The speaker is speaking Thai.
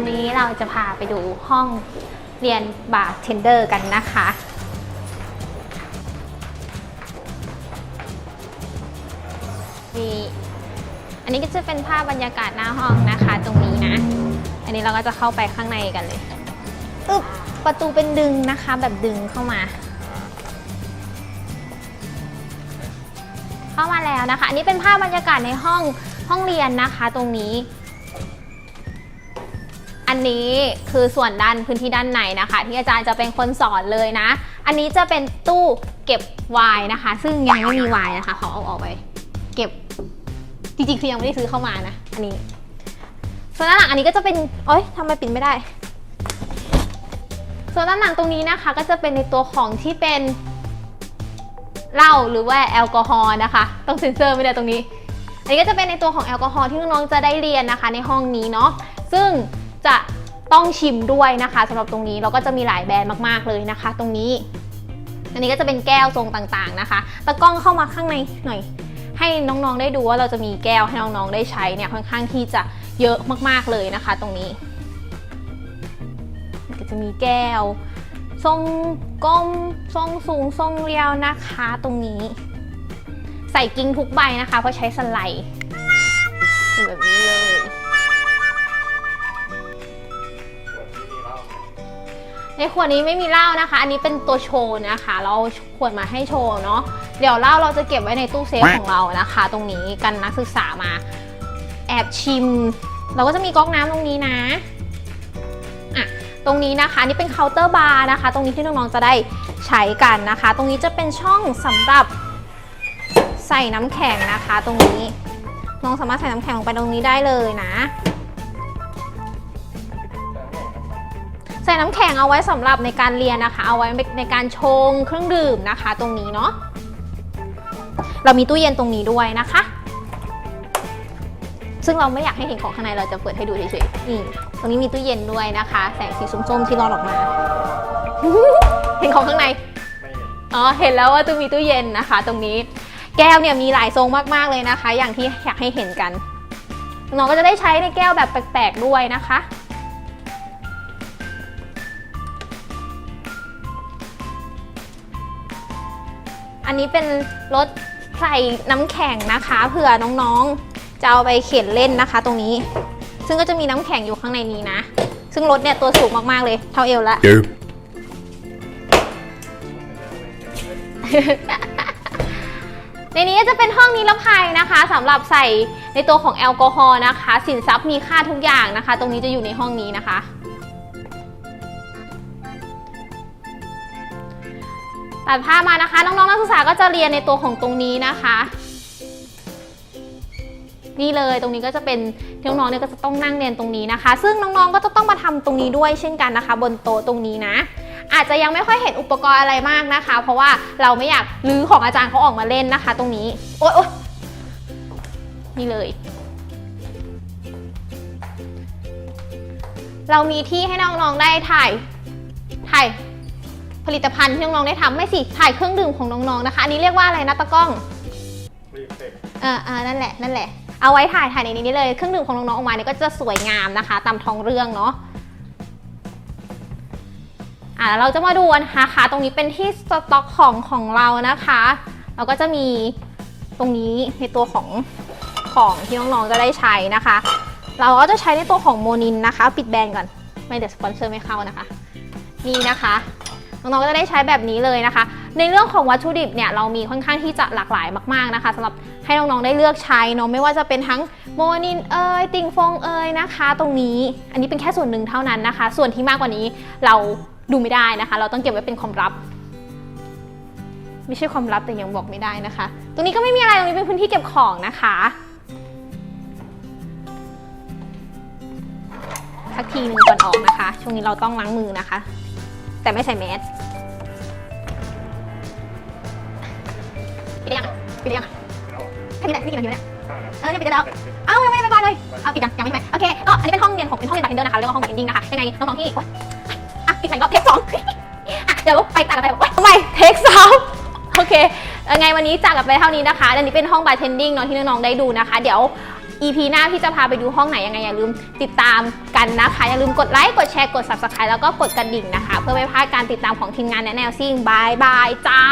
ันนี้เราจะพาไปดูห้องเรียนบาร์เทนเดอร์กันนะคะ มีอันนี้ก็จะเป็นภาพบรรยากาศหน้าห้องนะคะตรงนี้นะ อันนี้เราก็จะเข้าไปข้างในกันเลยอึ๊บประตูเป็นดึงนะคะแบบดึงเข้ามา เข้ามาแล้วนะคะ อันนี้เป็นภาพบรรยากาศในห้องห้องเรียนนะคะ ตรงนี้ อันนี้คือส่วนด้านพื้นที่ด้านในนะคะ ที่อาจารย์จะเป็นคนสอนเลยนะ อันนี้จะเป็นตู้เก็บไวน์นะคะ ซึ่งยังไม่มีไวน์นะคะเขาเอาออกไป เก็บจริงๆคือยังไม่ได้ซื้อเข้ามานะ อันนี้ ส่วนด้านหลังอันนี้ก็จะเป็นโอ๊ยทำไมปิดไม่ได้ ส่วนด้านหลังตรงนี้นะคะ ก็จะเป็นในตัวของที่เป็นเหล้าหรือว่าแอลกอฮอล์นะคะต้องเซ็นเซอร์ไม่ได้ตรงนี้ อันนี้ก็จะเป็นในตัวของแอลกอฮอล์ที่น้องๆจะได้เรียนนะคะ ในห้องนี้เนาะซึ่ง จะต้องชิมด้วยนะคะสำหรับตรงนี้เราก็จะมีหลายแบรนด์มากๆเลยนะคะ ตรงนี้ อันนี้ก็จะเป็นแก้วทรงต่างๆนะคะตะกล้องเข้ามาข้างในหน่อย ให้น้องๆได้ดูว่าเราจะมีแก้วให้น้องๆได้ใช้เนี่ยค่อนข้างที่จะเยอะมากๆเลยนะคะ ตรงนี้ ก็จะมีแก้ว ทรงกลมทรงสูงทรงเรียวนะคะตรงนี้ ใส่กิ้งทุกใบนะคะ เพราะใช้สไลด์แบบนี้เลย ในขวดนี้ไม่มีเหล้านะคะ อันนี้เป็นตัวโชว์นะคะ เราขวดมาให้โชว์เนาะ เดี๋ยวเหล้าเราจะเก็บไว้ในตู้เซฟของเรานะคะ ตรงนี้กันนักศึกษามา แอบชิม เราก็จะมีก๊อกน้ำตรงนี้นะอะตรงนี้นะคะนี่เป็นเคาน์เตอร์บาร์นะคะ ตรงนี้ที่น้องๆจะได้ใช้กันนะคะ ตรงนี้จะเป็นช่องสำหรับใส่น้ำแข็งนะคะ ตรงนี้น้องสามารถใส่น้ำแข็งลงไปตรงนี้ได้เลยนะ น้ำแข็งเอาไว้สำหรับในการเรียนนะคะ เอาไว้ในการชงเครื่องดื่มนะคะ ตรงนี้เนาะเรามีตู้เย็นตรงนี้ด้วยนะคะ ซึ่งเราไม่อยากให้เห็นของข้างในเราจะเปิดให้ดูเฉยๆนี่ตรงนี้มีตู้เย็นด้วยนะคะ แสงสีส้มๆที่รอดออกมา เห็นของข้างในอ๋อเห็นแล้วว่าจะมีตู้เย็นนะคะ ตรงนี้แก้วเนี่ยมีหลายทรงมากๆเลยนะคะ อย่างที่อยากให้เห็นกันน้องก็จะได้ใช้ในแก้วแบบแปลกๆด้วยนะคะ อันนี้เป็นรถใส่น้ำแข็งนะคะเผื่อน้องๆจะเอาไปเขียนเล่นนะคะ ตรงนี้ ซึ่งก็จะมีน้ำแข็งอยู่ข้างในนี้นะ ซึ่งรถเนี่ยตัวสูงมากๆเลย เท่าเอวละ Nope. ในนี้ก็จะเป็นห้องนิรภัยนะคะสำหรับใส่ในตัวของแอลกอฮอล์นะคะ สินทรัพย์มีค่าทุกอย่างนะคะ ตรงนี้จะอยู่ในห้องนี้นะคะ ตัดภาพมานะคะ น้องๆนักศึกษาก็จะเรียนในตัวของตรงนี้นะคะ นี่เลยตรงนี้ก็จะเป็นน้องๆเนี่ยก็จะต้องนั่งเรียนตรงนี้นะคะ ซึ่งน้องๆก็จะต้องมาทำตรงนี้ด้วยเช่นกันนะคะ บนโต๊ะตรงนี้นะอาจจะยังไม่ค่อยเห็นอุปกรณ์อะไรมากนะคะ เพราะว่าเราไม่อยากรื้อของอาจารย์เขาออกมาเล่นนะคะ ตรงนี้ โอ๊ยโอ๊ยนี่เลย เรามีที่ให้น้องๆได้ถ่าย ถ่าย ผลิตภัณฑ์ที่น้องๆได้ทำไม่สิถ่ายเครื่องดื่มของน้องๆนะคะ อันนี้เรียกว่าอะไรนะตะกล้องเออเออนั่นแหละ นั่นแหละ เอาไว้ถ่ายถ่ายในนี้เลย เครื่องดื่มของน้องๆออกมาเนี่ยก็จะสวยงามนะคะ ตามท้องเรื่องเนาะ อ่าเราจะมาดูกันนะคะตรงนี้เป็นที่สต็อกของของเรานะคะ เราก็จะมีตรงนี้ในตัวของของที่น้องๆจะได้ใช้นะคะ เราก็จะใช้ในตัวของโมนินนะคะ ปิดแบรนด์ก่อน ไม่เดี๋ยวสปอนเซอร์ไม่เข้านะคะ นี่นะคะ น้องๆก็จะได้ใช้แบบนี้เลยนะคะ ในเรื่องของวัตถุดิบเนี่ยเรามีค่อนข้างที่จะหลากหลายมากๆนะคะสำหรับให้น้องๆได้เลือกใช้เนาะไม่ว่าจะเป็นทั้งโมนินเอยติงฟงเอยนะคะ ตรงนี้อันนี้เป็นแค่ส่วนหนึ่งเท่านั้นนะคะ ส่วนที่มากกว่านี้เราดูไม่ได้นะคะ เราต้องเก็บไว้เป็นความลับไม่ใช่ความลับแต่ยังบอกไม่ได้นะคะ ตรงนี้ก็ไม่มีอะไรตรงนี้เป็นพื้นที่เก็บของนะคะสักทีหนึ่งก่อนออกนะคะ ช่วงนี้เราต้องล้างมือนะคะ แต่ไม่ใส่แมสปิดยังอะปิดยังอะแค่นี้แหละนี่กี่นาทีแล้วเนี่ยเออเนี่ยปิดได้แล้วเอ้ายังไม่ได้ไปบายเลยเอาปิดยังยังไม่ไปโอเคก็อันนี้เป็นห้องเรียนของเป็นห้องเรียนบาร์เทนเดอร์นะคะเรียกว่าห้องบาร์เทนดิ้งนะคะยังไงน้องๆที่โอ๊ยอะปิดไหนก็เทคสองอะเดี๋ยวไปจากกันไปโอ๊ยทำไมเทคสองโอเคยังไงวันนี้จากกันไปเท่านี้นะคะอันนี้เป็นห้องบาร์เทนดิ้งเนาะที่น้องๆได้ดูนะคะ เดี๋ยว EP หน้าพี่จะพาไปดูห้องไหนยังไงอย่าลืมติดตามกัน กันนะคะ อย่าลืมกดไลค์ กดแชร์ กด subscribe แล้วก็กดกระดิ่งนะคะ เพื่อไม่พลาดการติดตามของทีมงานแนะแนวซิ่งบายบายจ้า